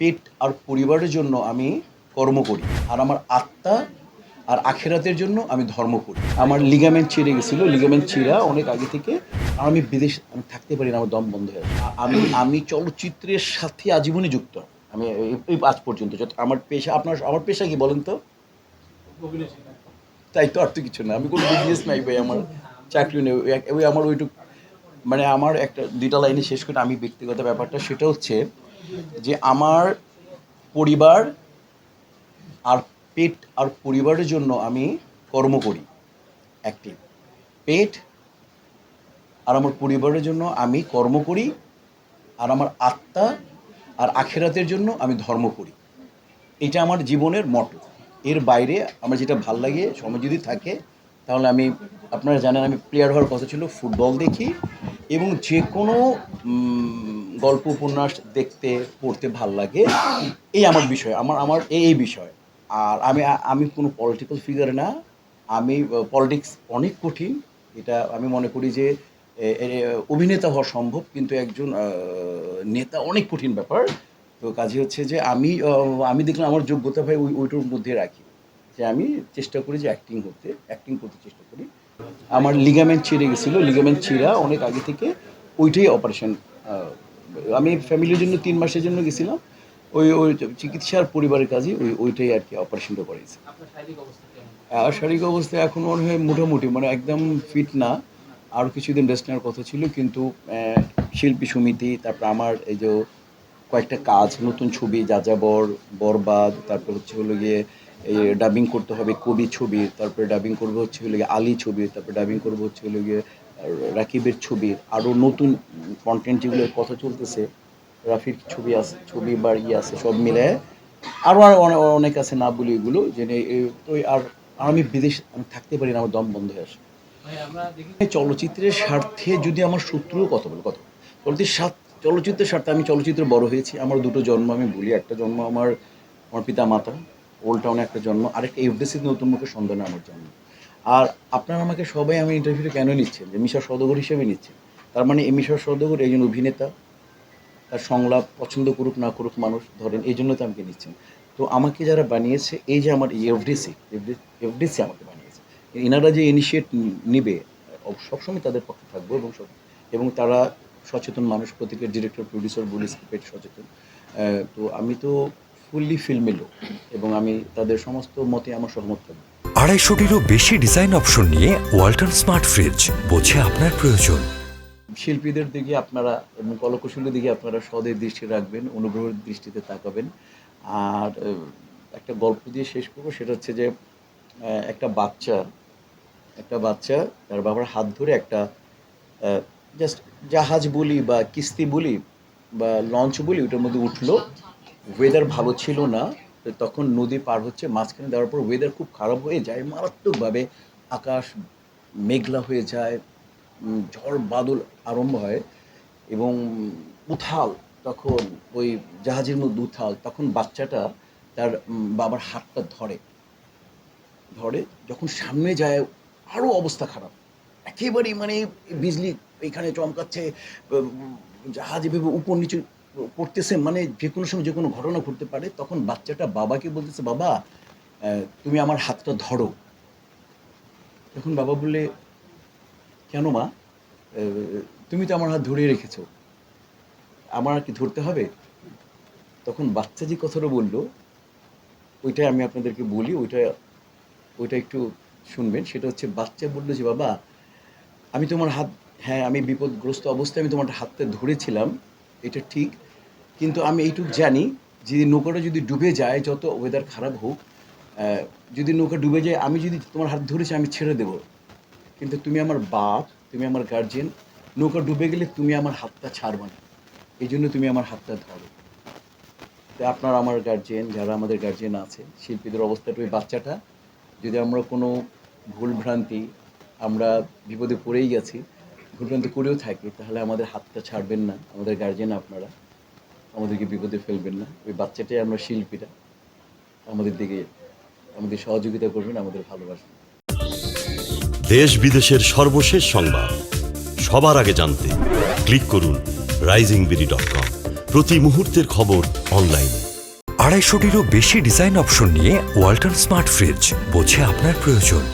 পেট আর পরিবারের জন্য আমি কর্ম করি। আর আমার আত্মা আর আখেরাতের জন্য আমি ধর্ম করি। আমার লিগামেন্ট ছিঁড়ে গেছিল লিগামেন্ট ছিঁড়া অনেক আগে থেকে আর আমি বিদেশ, আমি থাকতে পারি না, আমার দম বন্ধ হয়ে। আমি আমি চলচ্চিত্রের সাথে আজীবনই যুক্ত। আমি আজ পর্যন্ত আমার পেশা, আপনার, আমার পেশা কি বলেন তো? তাই তো আর তো কিছু না, আমি কোনো বিজনেস নাই ভাই, আমার চাকরি নেই। ওই আমার ওইটুক মানে আমার একটা দুইটা লাইনে শেষ করে আমি ব্যক্তিগত ব্যাপারটা, সেটা হচ্ছে যে আমার পরিবার আর পেট আর পরিবারের জন্য আমি কর্ম করি একটি। পেট আর আমার পরিবারের জন্য আমি কর্ম করি আর আমার আত্মা আর আখেরাতের জন্য আমি ধর্ম করি। এটা আমার জীবনের মটো। এর বাইরে আমার যেটা ভালো লাগে, সময় যদি থাকে তাহলে আমি, আপনারা জানেন আমি প্লেয়ার হওয়ার কথা ছিল ফুটবল দেখি এবং যে কোনো গল্প, উপন্যাস দেখতে, পড়তে ভালো লাগে। এই আমার বিষয়, আমার আমার এই বিষয়। আর আমি আমি কোনো পলিটিক্যাল ফিগার না। আমি পলিটিক্স অনেক কঠিন। এটা আমি মনে করি যে অভিনেতা হওয়া সম্ভব, কিন্তু একজন নেতা অনেক কঠিন ব্যাপার। তো কাজে হচ্ছে যে আমি আমি দেখলাম আমার যোগ্যতা ভাই ওই, ওইটার মধ্যে রাখি। যে আমি চেষ্টা করি যে অ্যাক্টিং করতে অ্যাক্টিং করতে চেষ্টা করি। আমার লিগামেন্ট ছিঁড়ে গেছিল লিগামেন্ট ছিঁড়া অনেক আগে থেকে ওইটাই অপারেশন আমি ফ্যামিলির জন্য তিন মাসের জন্য গেছিলাম। ওই ওই চিকিৎসার পরিবারের কাজে ওই ওইটাই আর কি অপারেশনটা করেছি আপনার শারীরিক অবস্থা আর শারীরিক অবস্থা এখন মনে হয় মোটামুটি মানে একদম ফিট না। আরও কিছুদিন রেস্ট নেওয়ার কথা ছিল কিন্তু শিল্পী সমিতি তারপর আমার এই যে কয়েকটা কাজ নতুন ছবি যাযাবর বরবাদ তারপর হচ্ছে হলো গিয়ে ডাবিং করতে হবে কবি ছবি তারপরে ডাবিং করব হচ্ছে হলো গিয়ে আলী ছবি তারপরে ডাবিং করব হচ্ছে হলো গিয়ে রাকিবের ছবি আরও নতুন কন্টেন্ট যেগুলো কথা চলতেছে রাফির ছবি আছে ছবি বা ইয়ে আছে সব মিলে আরও আর অনেক আছে না বলি এগুলো যে তো আর আর আমি বিদেশ আমি থাকতে পারি না আমার দম বন্ধ হয়ে আসে দেখি চলচ্চিত্রের স্বার্থে যদি আমার শত্রুও কথা বলে কথা। চলচ্চিত্রের স্বার্থ চলচ্চিত্রের স্বার্থে আমি চলচ্চিত্রে বড় হয়েছি আমার দুটো জন্ম আমি বলি একটা জন্ম আমার আমার পিতা মাতা ওল্ড টাউনে একটা জন্ম, আরেকটা এফডিসিতে নতুন মুখের সন্ধানে আমার জন্ম। আর আপনারা আমাকে সবাই আমি ইন্টারভিউতে কেন নিচ্ছেন? যে মিশা সদগর হিসেবে নিচ্ছেন। তার মানে এই মিশা সদগর একজন অভিনেতা, তার সংলাপ পছন্দ করুক, না করুক মানুষ, ধরেন এই জন্য তো আমাকে নিচ্ছেন। তো আমাকে যারা বানিয়েছে, এই যে আমার এফডিসি এফডিসি আমাকে বানিয়েছে, এনারা যে ইনিশিয়েট নিবে, সবসময় তাদের পক্ষে থাকব এবং সব, এবং তারা সচেতন মানুষ প্রত্যেকের ডিরেক্টর প্রডিউসার বলি সচেতন। তো আমি তো ফুললি ফিল্মে লোক এবং আমি তাদের সমস্ত মতে আমার সহমত থাকব আড়াইশোটিরও বেশি ডিজাইন অপশন নিয়ে ওয়াল্টন স্মার্ট ফ্রিজ বোঝে আপনার প্রয়োজন। শিল্পীদের দিকে আপনারা এবং কলকুশলীর দিকে আপনারা সদের দৃষ্টি রাখবেন অনুগ্রহের দৃষ্টিতে তাকাবেন। আর একটা গল্প দিয়ে শেষ করব সেটা হচ্ছে যে একটা বাচ্চা একটা বাচ্চা তার বাবার হাত ধরে একটা জাস্ট জাহাজ বলি বা কিস্তি বলি বা লঞ্চ বলি ওটার মধ্যে উঠল। ওয়েদার ভালো ছিল না, তখন নদী পার হচ্ছে, মাঝখানে দেওয়ার পর ওয়েদার খুব খারাপ হয়ে যায়, মারাত্মকভাবে আকাশ মেঘলা হয়ে যায় ঝড় বাদল আরম্ভ হয় এবং উথাল, তখন ওই জাহাজের মধ্যে উথাল, তখন বাচ্চাটা তার বাবার হাতটা ধরে ধরে যখন সামনে যায় আরও অবস্থা খারাপ। একেবারেই মানে বিজলি এখানে চমকাচ্ছে জাহাজ এভাবে উপর নিচে পড়তেছে মানে যে কোনো সময় যে কোনো ঘটনা ঘটতে পারে, তখন বাচ্চাটা বাবাকে বলতেছে, বাবা তুমি আমার হাতটা ধরো। তখন বাবা বললে, কেন মা? তুমি তো আমার হাত ধরে রেখেছো। আমার আর কি ধরতে হবে? তখন বাচ্চা যে কথাটা বলল, ওইটাই আমি আপনাদেরকে বলি, ওইটা ওইটা একটু শুনবেন। সেটা হচ্ছে, বাচ্চা বলল যে, বাবা, আমি তোমার হাত হ্যাঁ আমি বিপদগ্রস্ত অবস্থায় আমি তোমার হাতটা ধরেছিলাম এটা ঠিক। কিন্তু আমি এইটুকু জানি যে নৌকাটা যদি ডুবে যায়, যত ওয়েদার খারাপ হোক যদি নৌকা ডুবে যায়, আমি যদি তোমার হাত ধরেছি, আমি ছেড়ে দেবো। কিন্তু তুমি আমার বাপ, তুমি আমার গার্জিয়ান নৌকা ডুবে গেলে তুমি আমার হাতটা ছাড়বে না। এই জন্য তুমি আমার হাতটা ধরো। তো আপনার আমার গার্জিয়ান যারা আমাদের গার্জিয়ান আছে, শিল্পীদের অবস্থাটা ওই বাচ্চাটা। যদি আমরা কোনো ভুল ভ্রান্তি, আমরা বিপদে পড়েই গেছি ভুল ভ্রান্তি করেও থাকি তাহলে আমাদের হাতটা ছাড়বেন না আমাদের গার্জেন আপনারা। আমাদেরকে বিপদে ফেলবেন না। ওই বাচ্চাটাই আমরা শিল্পীরা। আমাদের দিকে আমাদের সহযোগিতা করবেন আমাদের ভালোবাসবেন। দেশ বিদেশের সর্বশেষ সংবাদ। সবার আগে জানতে ক্লিক করুন রাইজিং বিডি ডট কম প্রতি মুহূর্তের খবর অনলাইনে আড়াইশোটিরও বেশি ডিজাইন অপশন নিয়ে ওয়ালটন স্মার্ট ফ্রিজ বোঝে আপনার প্রয়োজন।